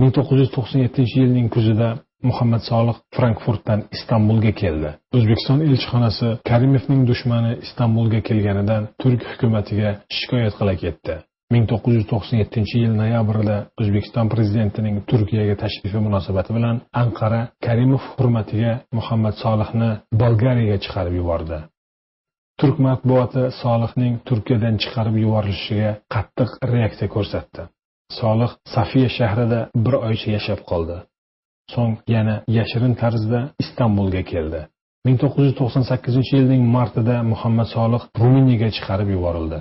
ming to'qqiz yuz to'qson yettinchi yilning kuzida muhammad solih frankfurtdan istanbulga keldi. O'zbekiston elchixonasi karimovning dushmani istanbulga kelganidan turk hukumatiga shikoyat qila ketdi. ming to'qqiz yuz to'qson yettinchi yil noyabrida o'zbekiston prezidentining turkiyaga tashrifi munosabati bilan anqara karimov hurmatiga muhammad solihni bolgariyaga chiqarib yubordi. Turk matbuoti solihning turkiyadan chiqarib yuborilishiga qattiq reaksiya ko'rsatdi. Solih safiya shahrida bir oycha yashab qoldi. So'ng yana yashirin tarzda istanbulga keldi. ming to'qqiz yuz to'qson sakkizinchi yilning martida muhammad solih ruminiyaga chiqarib yuborildi.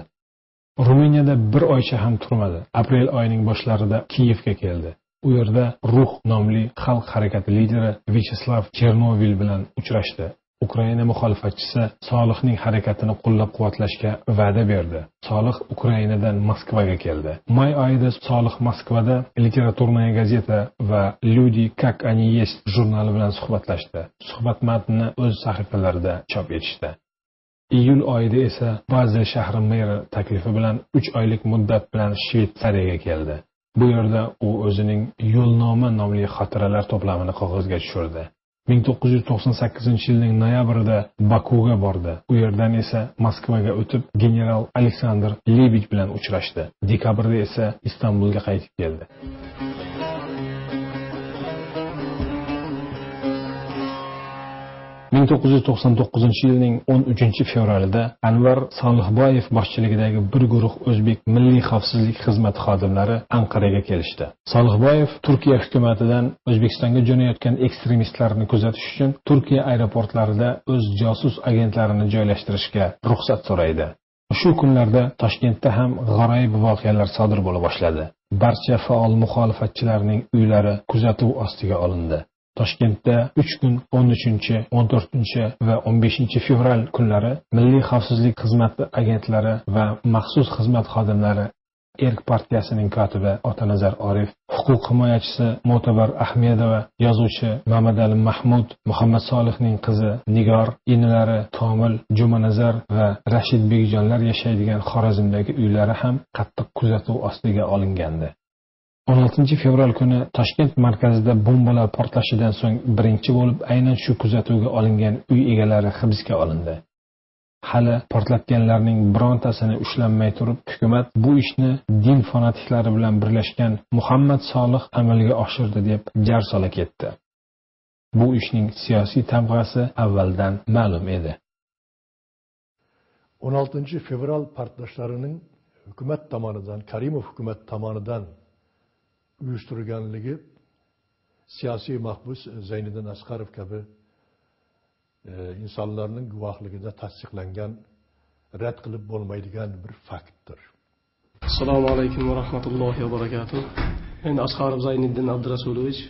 Ruminiyada bir oycha ham turmadi. Aprel oyining boshlarida kiyevga keldi. U yerda ruh nomli xalq harakati lideri vyacheslav chernovil bilan uchrashdi. Ukraina muxolifatchisi solihning harakatini qo'llab quvvatlashga va'da berdi. Solih ukrainadan moskvaga keldi. May oyida solih moskvada literaturная gazeta va люди как они есть jurnali bilan suhbatlashdi. Suhbat matnini o'z sahifalarida chop etishdi. Iyul oyida esa bazel shahri meri taklifi bilan uch oylik muddat bilan shvetsariyaga keldi. Bu yerda u o'zining yo'lnoma nomli xotiralar to'plamini qog'ozga tushirdi. Ming to'qqiz yuz to'qson sakkizinchi yilning noyabrida bakuga bordi. U yerdan esa moskvaga o'tib general aleksandr lebich bilan uchrashdi. Dekabrda esa istanbulga qaytib keldi. Ming to'qqiz yuz to'qson to'qqizinchi yilning o'n uchinchi fevralida anvar solihboyev boshchiligidagi bir guruh o'zbek milliy xavfsizlik xizmati xodimlari anqaraga kelishdi. Solihboyev turkiya hukumatidan o'zbekistonga jo'nayotgan ekstremistlarni kuzatish uchun turkiya aeroportlarida o'z josus agentlarini joylashtirishga ruxsat so'raydi. Shu kunlarda toshkentda ham g'aroyib voqealar sodir bo'la boshladi. Barcha faol muxolifatchilarning uylari kuzatuv ostiga olindi. Toshkentda uch kun o'n uchinchi o'n to'rtinchi va o'n beshinchi fevral kunlari milliy xavfsizlik xizmati agentlari va maxsus xizmat xodimlari erk partiyasining kotibi otanazar orif huquq himoyachisi mo'tabar ahmedova yozuvchi mamadali mahmud muhammad solihning qizi nigor inilari tomil jumanazar va rashid begjonlar yashaydigan xorazmdagi uylari ham qattiq kuzatuv ostiga olingandi. 16 fevral kuni toshkent markazida bombalar portlashidan so'ng birinchi bo'lib aynan shu kuzatuvga olingan uy egalari hibsga olindi. Hali portlatganlarning birontasini ushlanmay turib hukumat bu ishni din fanatiklari bilan birlashgan muhammad solih amalga oshirdi deb jar sola ketdi. Bu ishning siyosiy tamg'asi avvaldan ma'lum edi. 16 fevral portlashlarining hukumat tomonidan karimov hukumat tomonidan uyushtirganligi siyosiy mahbus zayniddin asqarov kabi e, insonlarning guvohligida tasdiqlangan rad qilib bo'lmaydigan bir faktdir. Assalomu alaykum va rahmatullohi va barakatuh. Men asqarov zayniddin abdurasulovich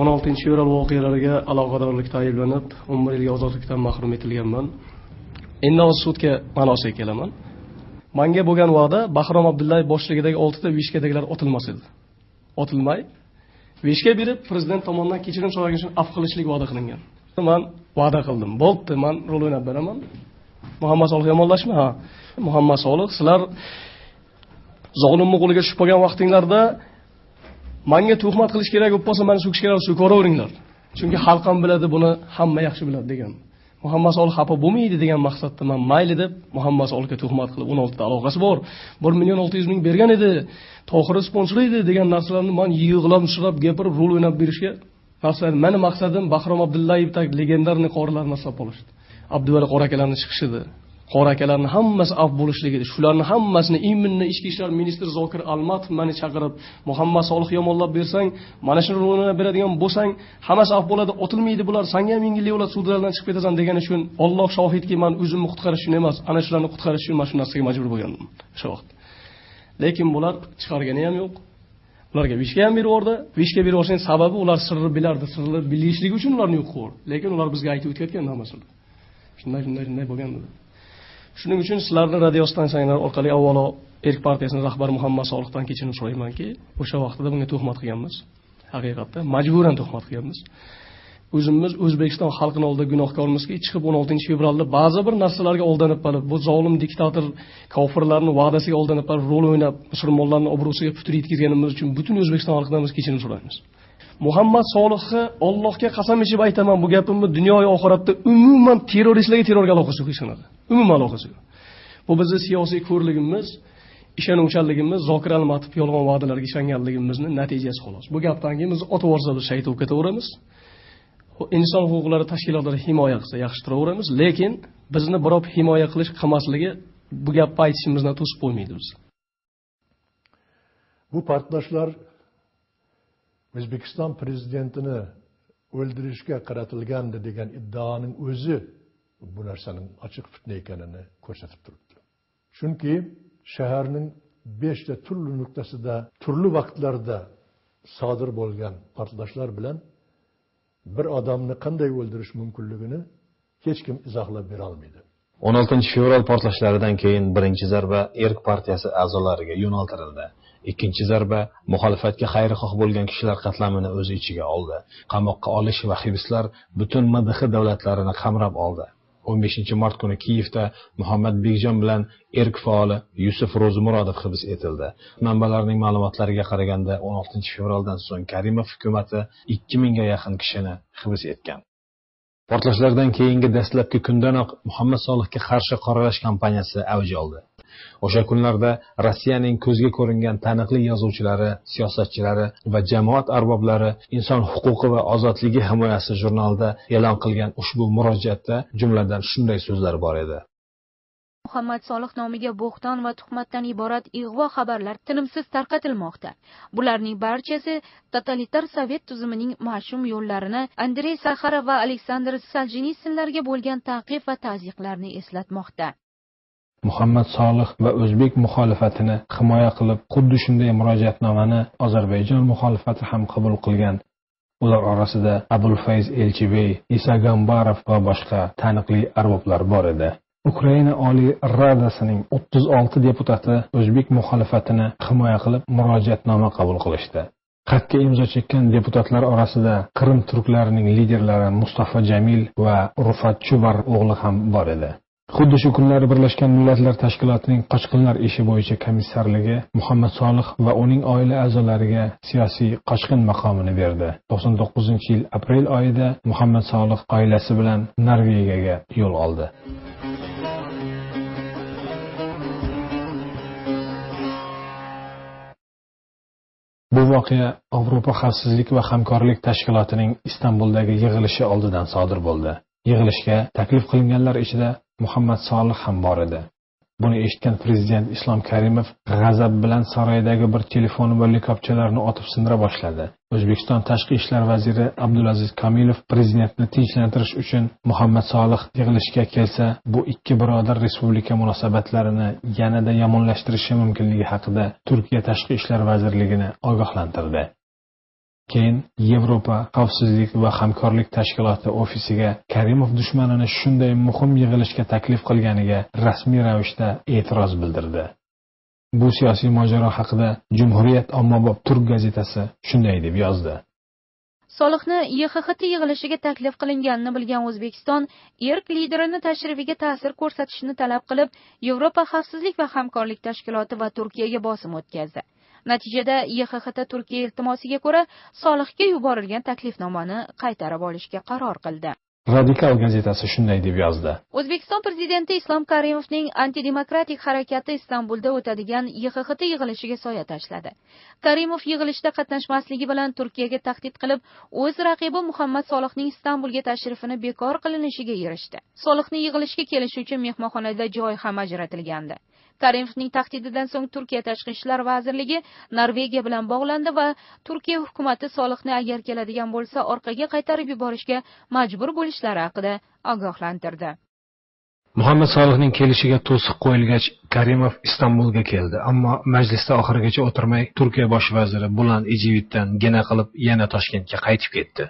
o'n oltinchi fevral voqealariga aloqadorlikda ayblanib o'n bir yilga ozodlikdan mahrum etilganman. Endi hozir sudga ma'nosiga kelaman. Manga bo'lgan va'da bahrom abdullayev boshchiligidagi oltita vishkadagilar otilmas edi. Otilmay beshga berib prezident tomonidan kechirim so'ragan uchun af qilishlik va'da qilingan. Man va'da qildim. Bo'pti man rol o'ynab beraman. Muhammad solih yomonlashma ha. Muhammad solih sizlar zolimni qo'liga tushib qolgan vaqtinglarda manga tuhmat qilish kerak bo'lib qolsa mani so'kish kerak so'kib chunki xalqim biladi buni hamma yaxshi biladi degan. Muhammad sol xafa bo'lmaydi degan maqsadda man mayli deb muhammad solga tuhmat qilib o'n oltita aloqasi bor. Bir million olti yuz ming bergan edi. Tohir sponsor edi degan narsalarni man yig'lab nushlab gapirib rol o'ynab berishga. Mani maqsadim bahrom abdullayevdagi legendarniy qorilarni hisob olish abduvali qora akalarni chiqishi edi qora akalarni hammasi af bo'lishligida shularni hammasini iminni ichki ishlar ministri zokir almatov mani chaqirib muhammad solih yomonlab bersang mana shuni rolini beradigan bo'lsang hammasi af bo'ladi otilmaydi bular sanga ham yengillik bo'ladi sudlardan chiqib ketasan degani uchun olloh shohidki man o'zimni qutqarish uchun emas ana shularni qutqarish uchun mana shu narsaga majbur bo'lganman o'sha vaqt. Lekin bular chiqargani ham yo'q ularga vishka ham berib yubordi vishka berib yuborishning sababi ular sirni bilardi sirni bilishligi uchun ularni yo'q qilib lekin ular bizga aytib o'tayotgan hammasini. Shunday shunday shunday bo'lgan dedi shuning uchun sizlarni radio stansiyalar orqali avvalo erk partiyasini rahbari muhammad solihdan kechirim so'raymanki o'sha vaqtida bunga tuhmat qilganmiz. Haqiqatda majburan tuhmat qilganmiz. O'zimiz o'zbekiston xalqini oldida gunohkormizki chiqib o'n oltinchi fevralda ba'zi bir narsalarga oldanib qolib bu zolim diktator kofirlarni va'dasiga oldanib qolib rol o'ynab musulmonlarni obro'siga putur yetkazganimiz uchun butun o'zbekiston xalqidan biz kechirim so'raymiz. Muhammad solihni ollohga qasam ichib aytaman bu gapimni dunyoyu oxiratda umuman terroristlarga terrorga aloqasi yo'q hech qanaqa. Umuman aloqasi yo'q. Bu bizni siyosiy ko'rligimiz ishonuvchanligimiz zokir almatov yolg'on va'dalarga ishonganligimizni natijasi xolos. Bu gapdan keyin biz otib yuborsa biz shayt bo'lib ketaveramiz. Inson huquqlari tashkilotlari himoya qilsa yaxshi turaveramiz lekin bizni birov himoya qilish qilmasligi bu gapni aytishimizdan to'sib qo'ymaydi bizni bu portlashlar o'zbekiston prezidentini o'ldirishga qaratilgandi degan iddaoning o'zi bu narsaning ochiq fitna ekanini ko'rsatib turibdi. Chunki shaharning beshta turli nuqtasida turli vaqtlarda sodir bo'lgan portlashlar bilan bir odamni qanday o'ldirish mumkinligini hech kim izohlab berolmaydi o'n oltinchi fevral portlashlaridan keyin birinchi zarba erk partiyasi a'zolariga yo'naltirildi. Ikkinchi zarba muxolifatga xayrixoh bo'lgan kishilar qatlamini o'z ichiga oldi qamoqqa olish va hibslar butun mdh davlatlarini qamrab oldi 15 mart kuni Kiyevda Muhammad Bekjon bilan erk faoli Yusuf ro'zimurodov hibs etildi. Manbalarning ma'lumotlariga qaraganda 16 fevraldan so'ng Karimov hukumati 2000 ga yaqin kishini hibs etgan. Portlashlardan keyingi dastlabki kundanoq Muhammad Solihga qarshi qoralash kampaniyasi avj oldi. O'sha kunlarda rossiyaning ko'zga ko'ringan taniqli yozuvchilari siyosatchilari va jamoat arboblari inson huquqi va ozodligi himoyasi jurnalida e'lon qilgan ushbu murojaatda jumladan shunday so'zlar bor edi. Muhammad solih nomiga bo'xton va tuhmatdan iborat ig'vo xabarlar tinimsiz tarqatilmoqda. Bularning barchasi totalitar sovet tuzumining mash'um yo'llarini andrey saxarov va aleksandr soljenitsinlarga bo'lgan ta'qib va tazyiqlarni eslatmoqda. Muhammad solih va o'zbek muxolifatini himoya qilib xuddi shunday murojaatnomani ozarbayjon muxolifati ham qabul qilgan. Ular orasida abulfayz elchibey isa gambarov va boshqa taniqli arboblar bor edi. Ukraina oliy radasining o'ttiz olti deputati o'zbek muxolifatini himoya qilib murojaatnoma qabul qilishdi. Xatga imzo chekkan deputatlar orasida qrim turklarining liderlari mustafa jamil va rufat chubar o'g'li ham bor edi. Xuddi shu kunlari birlashgan millatlar tashkilotining qochqinlar ishi bo'yicha komissarligi muhammad solih va uning oila a'zolariga siyosiy qochqin maqomini berdi. To'qson to'qqizinchi yil aprel oyida muhammad solih oilasi bilan norvegiyaga yo'l oldi. Bu voqea yevropa xavfsizlik va hamkorlik tashkilotining istanbuldagi yig'ilishi oldidan sodir bo'ldi. Yig'ilishga taklif qilinganlar ichida muhammad solih ham bor edi. Buni eshitgan prezident islom karimov g'azab bilan saroydagi bir telefon va likopchalarni otib sindira boshladi. O'zbekiston tashqi ishlar vaziri abdulaziz kamilov prezidentni tinchlantirish uchun muhammad solih yig'ilishga kelsa bu ikki birodar respublika munosabatlarini yanada yomonlashtirishi mumkinligi haqida turkiya tashqi ishlar vazirligini ogohlantirdi. Keyin yevropa xavfsizlik va hamkorlik tashkiloti ofisiga karimov dushmanini shunday muhim yig'ilishga taklif qilganiga rasmiy ravishda e'tiroz bildirdi. Bu siyosiy mojaro haqida jumhuriyat ommabop turk gazetasi shunday deb yozdi. Solihni yhxt yig'ilishiga taklif qilinganini bilgan o'zbekiston erk liderini tashrifiga ta'sir ko'rsatishni talab qilib yevropa xavfsizlik va hamkorlik tashkiloti va turkiyaga bosim o'tkazdi. Natijada yhxt turkiya iltimosiga ko'ra solihga yuborilgan taklifnomani qaytarib olishga qaror qildi. Radikal gazetasi shunday deb yozdi. O'zbekiston prezidenti islom karimovning antidemokratik harakati istanbulda o'tadigan yhxt yig'ilishiga soya tashladi. Karimov yig'ilishda qatnashmasligi bilan turkiyaga tahdid qilib o'z raqibi muhammad solihning istanbulga tashrifini bekor qilinishiga erishdi. Solihni yig'ilishga kelish uchun mehmonxonada joy ham ajratilgandi karimovning tahdididan so'ng turkiya tashqi ishlar vazirligi norvegiya bilan bog'landi va turkiya hukumati solihni agar keladigan bo'lsa orqaga qaytarib yuborishga majbur bo'lishlari haqida ogohlantirdi. Muhammad solihning kelishiga to'siq qo'yilgach karimov istanbulga keldi. Ammo majlisda oxirigacha o'tirmay turkiya bosh vaziri bulan ijevitdan gina qilib yana toshkentga qaytib ketdi.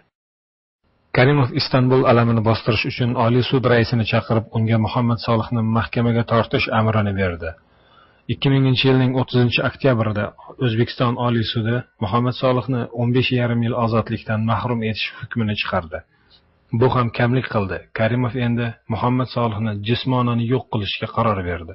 Karimov istanbul alamini bostirish uchun oliy sud raisini chaqirib unga muhammad solihni mahkamaga tortish amrini berdi. ikki minginchi yilning o'ttizinchi oktyabrida o'zbekiston oliy sudi muhammad solihni o'n besh yarim yil ozodlikdan mahrum etish hukmini chiqardi. Bu ham kamlik qildi. Karimov endi muhammad solihni jismonan yo'q qilishga qaror berdi.